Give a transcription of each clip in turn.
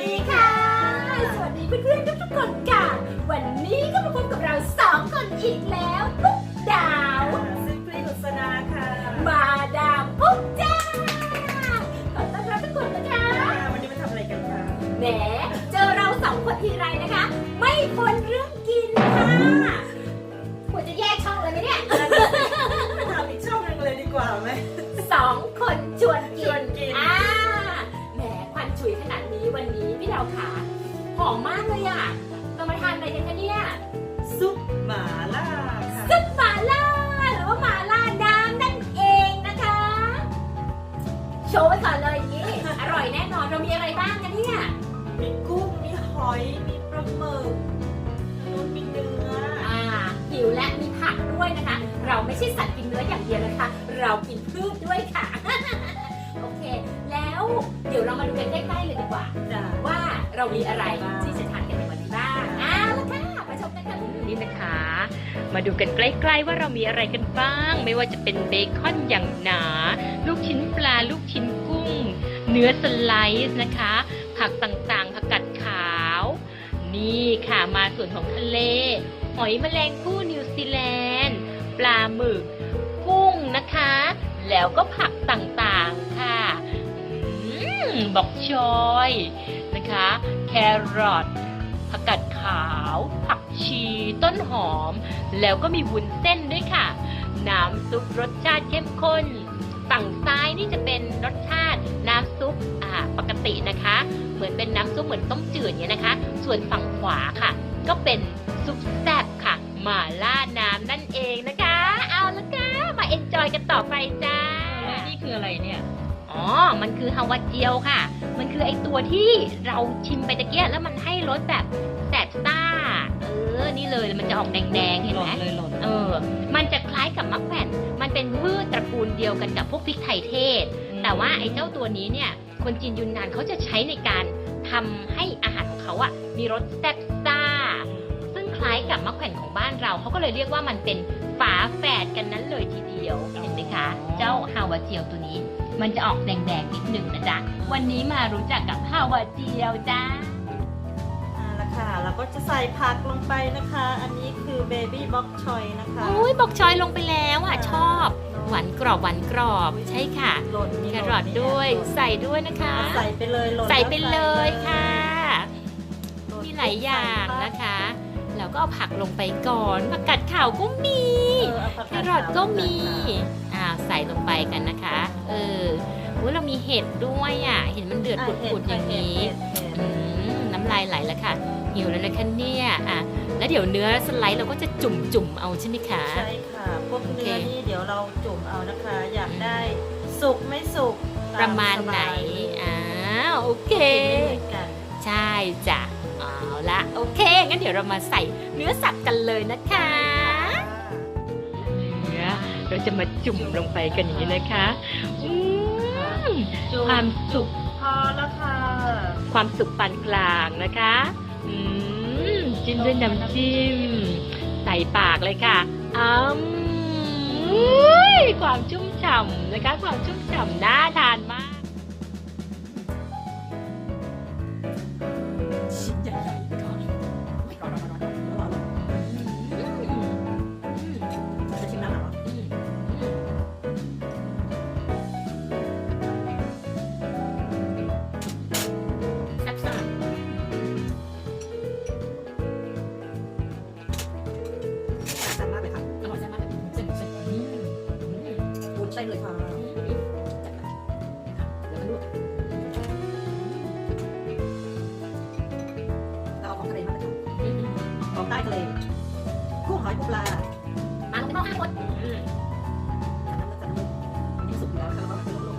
ดีค่ะ สวัสดีเพื่อนๆทุกๆคนค่ะ วันนี้ก็มาพบกับเราสองคนอีกแล้วปุ๊กดาว ซึ่งพลีกุศนาค่ะ มาดามปุ๊กจ้าขอต้อนรับทุกคนนะคะวันนี้มาทำอะไรกันคะแหมเจอเราสองคนทีไรนะคะ ไม่พ้นเรื่องกินค่ะควรจะแยกช่องเลยไหมเนี่ย ไปทำอีกช่องหนึงเลยดีกว่าไหมสองคนชวนกิชวนกิน วันนี้พี่ดาวขาหอมมากเลยอะเรามาทานอะไรกันคะเนี่ยซุปหมาล่าค่ะซุปหมาล่าหรือว่าหมาล่าน้ำนั่นเองนะคะ โชว์ไว้ก่อนเลยอย่างนี้ อร่อยแน่นอนเรามีอะไรบ้างกันเนี่ยมีกุ้งมีหอยมีปลาหมึกนุ่นมีเนื้ออ่าหิวและมีผักด้วยนะคะ เราไม่ใช่สัตว์กินเนื้ออย่างเดียวนะคะ เรากิน เรามีอะไรที่จะทานกันในวันนี้บ้างอ้าวแล้วค่ะมาชมกันค่ะนี่นะคะ มาดูกันใกล้ๆว่าเรามีอะไรกันบ้าง ไม่ว่าจะเป็นเบคอนอย่างหนา ลูกชิ้นปลาลูกชิ้นกุ้ง เนื้อสไลซ์นะคะ ผักต่างๆผักกัดขาว นี่ค่ะมาส่วนของทะเล หอยแมลงภู่นิวซีแลนด์ ปลาหมึก กุ้งนะคะ แล้วก็ผักต่างๆค่ะอืมบอกชอย นะคะ แครอทผักกาดขาว ผักชี ต้นหอม แล้วก็มีวุ้นเส้นด้วยค่ะ น้ำซุปรสชาติเข้มข้น ฝั่งซ้ายนี่จะเป็นรสชาติน้ำซุปอ่าปกตินะคะ เหมือนเป็นน้ำซุปเหมือนต้มจืดเนี่ยนะคะ ส่วนฝั่งขวาค่ะ ก็เป็นซุปแซ่บค่ะหม่าล่าน้ำนั่นเองนะคะ เอาละค่ะมาเอนจอยกันต่อไปจ้านี่คืออะไรเนี่ย อ๋อ มันคือฮาวาเจียวค่ะ มันคือไอตัวที่เราชิมไปตะเกียแล้วมันให้รสแบบแสบซ่า เออ นี่เลย มันจะออกแดงๆ เห็นหล่ไหมนเลยหล่นเออ มันจะคล้ายกับมะแขวนมันเป็นพืชตระกูลเดียวกันกับพวกพริกไทยเทศ แต่ว่าไอ้เจ้าตัวนี้เนี่ย คนจีนยุนนานเขาจะใช้ในการทำให้อาหารของเขาอะมีรสแซ่บซ่า ซึ่งคล้ายกับมะแขวนของบ้านเรา เขาก็เลยเรียกว่ามันเป็น ฝาแฝดกันนั้นเลยทีเดียว เห็นไหมคะ เจ้าฮาวาเจียวตัวนี้ มันจะออกแดงๆนิดหนึ่งนะจ๊ะ วันนี้มารู้จักกับฮาวาเจียวจ้าอ่าละค่ะเราก็จะใส่ผักลงไปนะคะ อันนี้คือเบบี้บ็อกชอยนะคะโอ้ยบอกชอยลงไปแล้วอะชอบ หวานกรอบหวานกรอบใช่ค่ะหล่นมีแคหรล่อทนมีด้วยหล่นใส่ด้วยนะคะ ใส่ไปเลยหล่นใส่ไปเลยค่ะหล่นมีหลายอย่างนะคะแล้ว ก็เอาผักลงไปก่อนผักกัดขาวก็มีเออเอาผักแคกาดรอทก็มีขาวอ่าใส่ลงไปกันนะคะ เอออุ๊ยเรามีเห็ดด้วยอะ เห็นมันเดือดอะปุดๆอย่างนี้เห็ดเห็ดอืมน้ำลายไหลแล้วค่ะหิวแล้วนะคะเนี่ยอะแล้วเดี๋ยวเนื้อสไลด์เราก็จะจุ่มจุ่มๆเอาใช่ไหมคะใช่ค่ะพวกโอเคเนื้อนี่เดี๋ยวเราจุ่มเอานะคะ อยากได้สุกไม่สุกตประมาณไหนสบายเลยอ่าโอเคกินไม่เหมือนกันใช่จ้ะเอาละโอเค งั้นเดี๋ยวเรามาใส่เนื้อสัตว์กันเลยนะคะเนื้อเราจะมาจุ่มลงไปกันอย่างนี้นะคะอืมจุ่ความสุกพอแล้วค่ะ ความสุกปานกลางนะคะอืมจิ้มด้วยน้ำจิ้ม ใส่ปากเลยค่ะอืมอุ๊ยความชุ่มฉ่ำนะคะ ความชุ่มฉ่ำน่าท ปูนใส่เลยค่ะจัดไปนะคะแล้วก็ลวกเราเอาของทะเลมาเลยค่ะอืมของใต้ทะเลกุ้งหอยปูปลามาลงไปหม้อให้หมดอืมจัดน้ำจัดน้ำนี่สุกอยู่แล้วค่ะแล้วก็ลง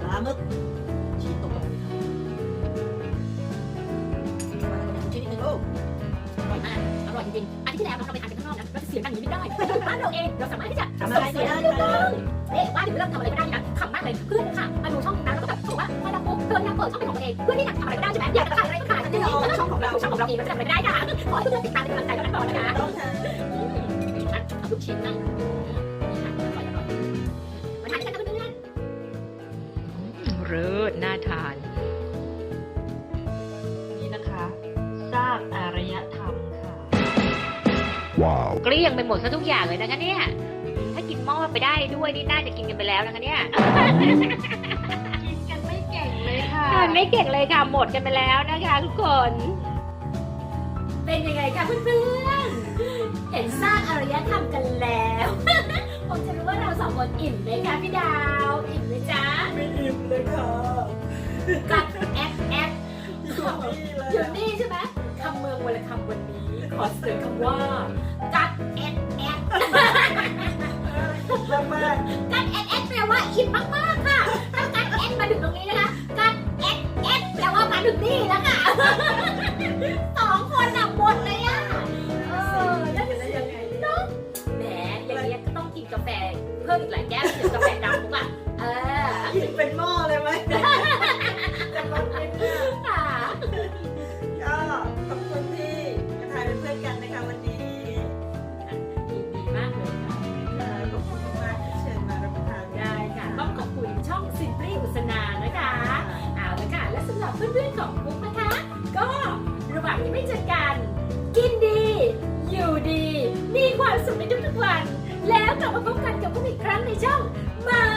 ปลาหมึกชิ้นโตๆเลยค่ะมาเลยชิ้นนิดนึงลูกอร่อยมากอร่อยจริงๆอาทิตย์ที่แล้วเราไปทานกัน สียงกันอย่างนี้ไม่ได้บ้านเราเองเราสามารถที่จะทำอะไรก็ได้เสียงได้เอ๊ะว่าถึงเริ่มทำอะไรก็ได้นะขำมากเลยเพื่อนค่ะมาดูช่องนั้นแล้วก็แบบบอกว่าพอเราปุ๊บเธออยากเปิดช่องเป็นของตัวเองเพื่อนที่อยากทำอะไรก็ได้ใช่ไหมอยากจะขายอะไรก็ขายนี่ช่องของเราช่องของเราเองเราจะทำอะไรก็ได้ค่ะขอให้เพื่อนติดตามเป็นกำลังใจกันก่อนนะคะต้องค่ะอืมอะทำลูกชิ้นนั่งนี่ค่ะ Wow. เกลี้ยงไปหมดซะทุกอย่างเลยนะคะเนี่ย ถ้ากินหม้อไปได้ด้วยนี่น่าจะกินกันไปแล้วนะคะเนี่ย กินกันไม่เก่งเลยค่ะ ทานไม่เก่งเลยค่ะ หมดกันไปแล้วนะคะทุกคน เป็นยังไงคะเพื่อนๆ เห็นสร้างอารยธรรมกันแล้ว ผมจะรู้ว่าเราสองคนอิ่มไหมคะพี่ดาว อิ่มไหมจ๊ะไม่อิ่มเลยค่ะกัดแอปแอปอยู่นี่เลยอยู่นี่ใช่ไหมคำเมืองวลคำวันนี้ ขอเสนอคำว่า มาถึงตรงนี้นะคะกัดแอดแอดแปลว่ามาถึงนี่แล้วค่ะสองคนน่ะหมดเลยอะเออแล้วจะได้ยังไงเนาะแหมอย่างนี้ยก็ต้องกินกาแฟเพิ่มอีกหลายแก้วถึงกาแฟดำปุ๊บอะเออกินเป็นหม้อ วัน แล้วกลับมาพบกันกับพวกอีกครั้งในช่องมา